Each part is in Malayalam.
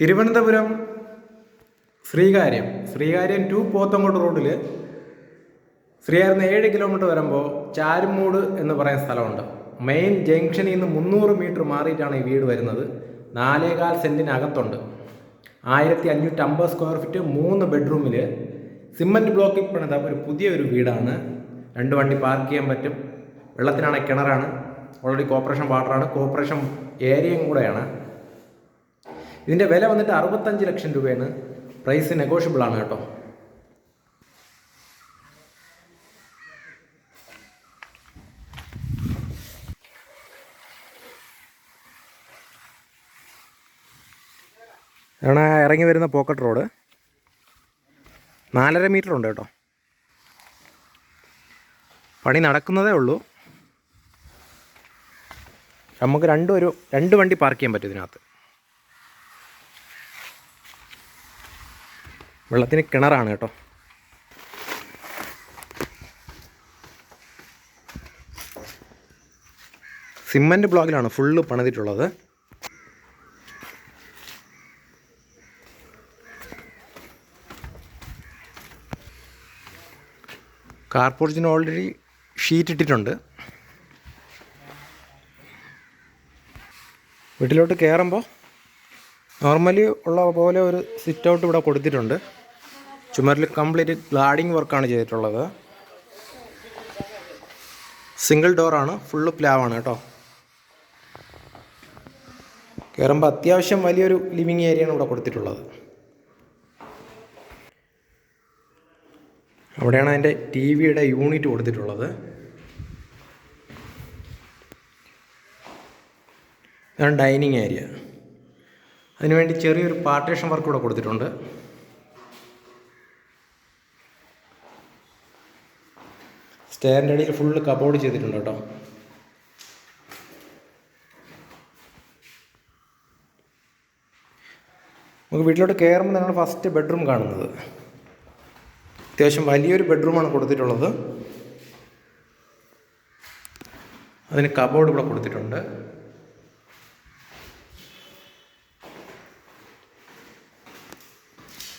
തിരുവനന്തപുരം ശ്രീകാര്യം. ശ്രീകാര്യം ടു പോത്തങ്കോട് റോഡിൽ ശ്രീകാര്യം ഏഴ് കിലോമീറ്റർ വരുമ്പോൾ ചാരുമൂട് എന്ന് പറയുന്ന സ്ഥലമുണ്ട്. മെയിൻ ജംഗ്ഷനിൽ നിന്ന് മുന്നൂറ് മീറ്റർ മാറിയിട്ടാണ് ഈ വീട് വരുന്നത്. നാലേകാൽ സെന്റിനകത്തുണ്ട് ആയിരത്തി അഞ്ഞൂറ്റമ്പത് സ്ക്വയർ ഫീറ്റ് മൂന്ന് ബെഡ്റൂമിൽ സിമന്റ് ബ്ലോക്കിൽ പണിത ഒരു പുതിയൊരു വീടാണ്. രണ്ട് വണ്ടി പാർക്ക് ചെയ്യാൻ പറ്റും. വെള്ളത്തിനാണെങ്കിൽ കിണറാണ്. Already corporation വാട്ടറാണ്. കോർപ്പറേഷൻ ഏരിയയും കൂടെയാണ്. ഇതിന്റെ വില വന്നിട്ട് അറുപത്തഞ്ച് ലക്ഷം രൂപയാണ്. പ്രൈസ് നെഗോഷ്യബിൾ ആണ് കേട്ടോ. ഇതാണ് ഇറങ്ങി വരുന്ന പോക്കറ്റ് റോഡ് നാലര മീറ്റർ ഉണ്ട് കേട്ടോ. പണി നടക്കുന്നതേ ഉള്ളൂ. നമുക്ക് രണ്ടും ഒരു രണ്ട് വണ്ടി പാർക്ക് ചെയ്യാൻ പറ്റും ഇതിനകത്ത്. വെള്ളത്തിന് കിണറാണ് കേട്ടോ. സിമന്റ് ബ്ലോക്കിലാണ് ഫുള്ള് പണിതിട്ടുള്ളത്. കാർപോർച്ചിന് ഓൾറെഡി ഷീറ്റ് ഇട്ടിട്ടുണ്ട്. വീട്ടിലോട്ട് കയറുമ്പോൾ നോർമലി ഉള്ള പോലെ ഒരു സിറ്റ് ഔട്ട് ഇവിടെ കൊടുത്തിട്ടുണ്ട്. ചുമരിൽ കംപ്ലീറ്റ് ഗ്ലാഡിങ് വർക്കാണ് ചെയ്തിട്ടുള്ളത്. സിംഗിൾ ഡോറാണ് ഫുള്ള് പ്ലാവാണ് കേട്ടോ. കയറുമ്പോൾ അത്യാവശ്യം വലിയൊരു ലിവിങ് ഏരിയയാണ് ഇവിടെ കൊടുത്തിട്ടുള്ളത്. അവിടെയാണ് അതിന്റെ ടി വിയുടെ യൂണിറ്റ് കൊടുത്തിട്ടുള്ളത്. ഇതാണ് ഡൈനിങ് ഏരിയ. അതിനുവേണ്ടി ചെറിയൊരു പാർട്ടീഷൻ വർക്ക് ഇവിടെ കൊടുത്തിട്ടുണ്ട്. സ്റ്റെയറിന്റെ അടിയിൽ ഫുള്ള് കബോർഡ് ചെയ്തിട്ടുണ്ട് കേട്ടോ. നമുക്ക് വീട്ടിലോട്ട് കയറുമ്പോൾ നിങ്ങൾ ഫസ്റ്റ് ബെഡ്റൂം കാണുന്നത്. അത്യാവശ്യം വലിയൊരു ബെഡ്റൂമാണ് കൊടുത്തിട്ടുള്ളത്. അതിന് കബോർഡ് ഇവിടെ കൊടുത്തിട്ടുണ്ട്.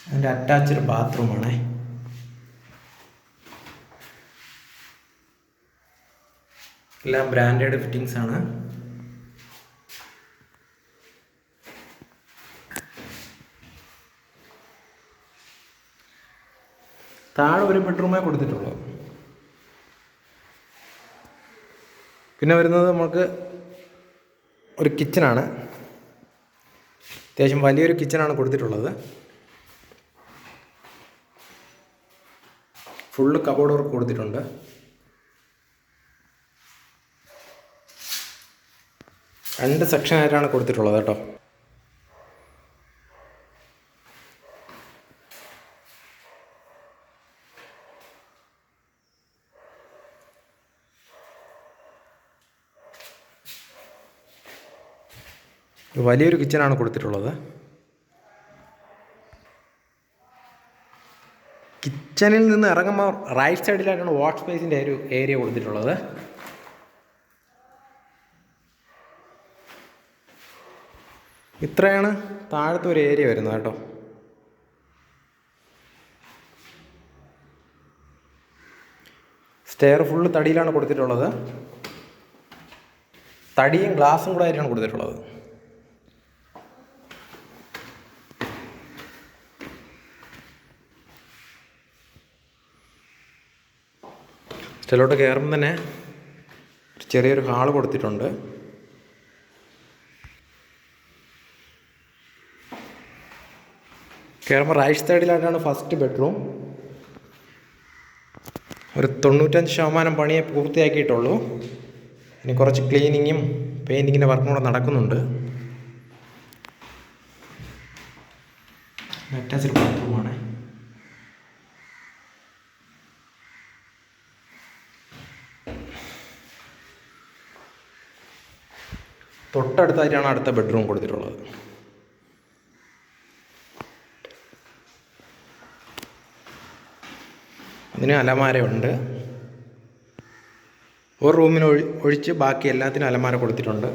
അതിന്റെ അറ്റാച്ച്ഡ് ബാത്റൂമാണേ എല്ലാം ബ്രാൻഡഡ് ഫിറ്റിങ്സ് ആണ്. താഴെ ഒരു ബെഡ്റൂമേ കൊടുത്തിട്ടുള്ളൂ. പിന്നെ വരുന്നത് നമുക്ക് ഒരു കിച്ചണാണ് അത്യാവശ്യം വലിയൊരു കിച്ചണാണ് കൊടുത്തിട്ടുള്ളത്. ഫുള്ള് കബോർഡ് വർക്ക് കൊടുത്തിട്ടുണ്ട്. രണ്ട് സെക്ഷനായിട്ടാണ് കൊടുത്തിട്ടുള്ളത് കേട്ടോ. വലിയൊരു കിച്ചനാണ് കൊടുത്തിട്ടുള്ളത്. കിച്ചണിൽ നിന്ന് ഇറങ്ങുമ്പോൾ റൈറ്റ് സൈഡിലായിട്ടാണ് വാഷ് സ്പേസിന്റെ ഒരു ഏരിയ കൊടുത്തിട്ടുള്ളത്. ഇത്രയാണ് താഴത്തെ ഒരു ഏരിയ വരുന്നത് കേട്ടോ. സ്റ്റെയർ ഫുള്ള് തടിയിലാണ് കൊടുത്തിട്ടുള്ളത്. തടിയും ഗ്ലാസും കൂടെ ആയിട്ടാണ് കൊടുത്തിട്ടുള്ളത്. സ്റ്റെയിലോട്ട് കയറുമ്പോൾ തന്നെ ചെറിയൊരു ഹാൾ കൊടുത്തിട്ടുണ്ട്. കയറുമ്പോൾ റൈറ്റ് സൈഡിലായിട്ടാണ് ഫസ്റ്റ് ബെഡ്റൂം ഒരു തൊണ്ണൂറ്റഞ്ച് ശതമാനം പണിയെ പൂർത്തിയാക്കിയിട്ടുള്ളൂ. ഇനി കുറച്ച് ക്ലീനിങ്ങും പെയിന്റിങ്ങിന്റെ വർക്കും കൂടെ നടക്കുന്നുണ്ട്. അറ്റാച്ച്ഡ് ബാത്റൂമാണ് തൊട്ടടുത്തായിട്ടാണ് അടുത്ത ബെഡ്റൂം കൊടുത്തിട്ടുള്ളത്. അതിന് അലമാരയുണ്ട് ഒരു റൂമിന് ഒഴി ഒഴിച്ച് ബാക്കി എല്ലാത്തിനും അലമാര കൊടുത്തിട്ടുണ്ട്.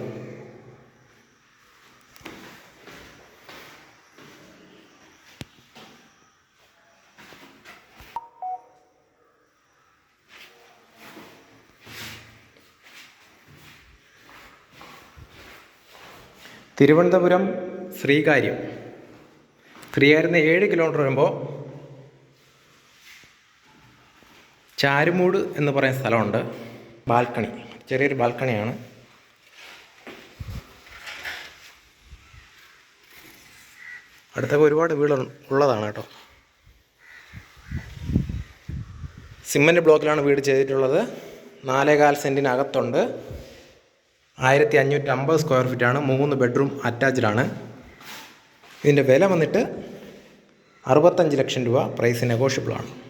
തിരുവനന്തപുരം ശ്രീകാര്യം. ശ്രീകാര്യം ഏഴ് കിലോമീറ്റർ വരുമ്പോൾ ചാരുമൂട് എന്ന് പറയുന്ന സ്ഥലമുണ്ട്. ബാൽക്കണി. ചെറിയൊരു ബാൽക്കണിയാണ്. അടുത്തൊക്കെ ഒരുപാട് വീട് ഉള്ളതാണ് കേട്ടോ. സിമ്മന്റ് ബ്ലോക്കിലാണ് വീട് ചെയ്തിട്ടുള്ളത്. നാലേകാൽ സെന്റിനകത്തുണ്ട് ആയിരത്തി അഞ്ഞൂറ്റി അമ്പത് സ്ക്വയർ ഫീറ്റാണ്. മൂന്ന് ബെഡ്റൂം അറ്റാച്ച്ഡാണ്. ഇതിന്റെ വില വന്നിട്ട് അറുപത്തഞ്ച് ലക്ഷം രൂപ പ്രൈസ് നെഗോഷ്യബിളാണ്.